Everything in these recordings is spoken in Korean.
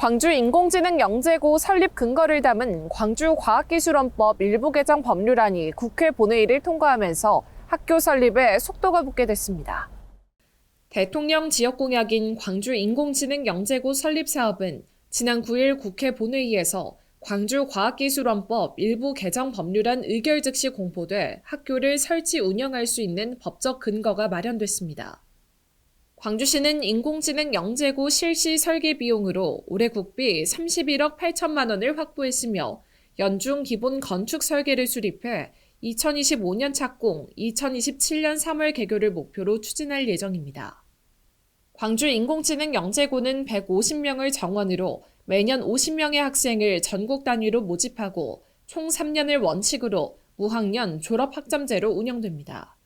광주 인공지능 영재고 설립 근거를 담은 광주과학기술원법 일부 개정 법률안이 국회 본회의를 통과하면서 학교 설립에 속도가 붙게 됐습니다. 대통령 지역 공약인 광주 인공지능 영재고 설립 사업은 지난 9일 국회 본회의에서 광주과학기술원법 일부 개정 법률안 의결 즉시 공포돼 학교를 설치 운영할 수 있는 법적 근거가 마련됐습니다. 광주시는 인공지능 영재고 실시 설계 비용으로 올해 국비 31억 8천만 원을 확보했으며 연중 기본 건축 설계를 수립해 2025년 착공, 2027년 3월 개교를 목표로 추진할 예정입니다. 광주 인공지능 영재고는 150명을 정원으로 매년 50명의 학생을 전국 단위로 모집하고 총 3년을 원칙으로 무학년 졸업 학점제로 운영됩니다.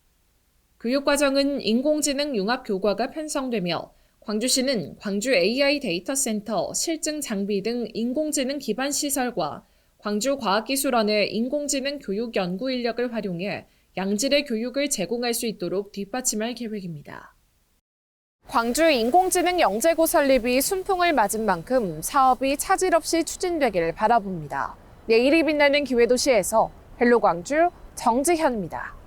교육과정은 인공지능 융합 교과가 편성되며 광주시는 광주 AI 데이터 센터, 실증 장비 등 인공지능 기반 시설과 광주과학기술원의 인공지능 교육 연구 인력을 활용해 양질의 교육을 제공할 수 있도록 뒷받침할 계획입니다. 광주 인공지능 영재고 설립이 순풍을 맞은 만큼 사업이 차질 없이 추진되길 바라봅니다. 내일이 빛나는 기회도시에서 헬로 광주 정지현입니다.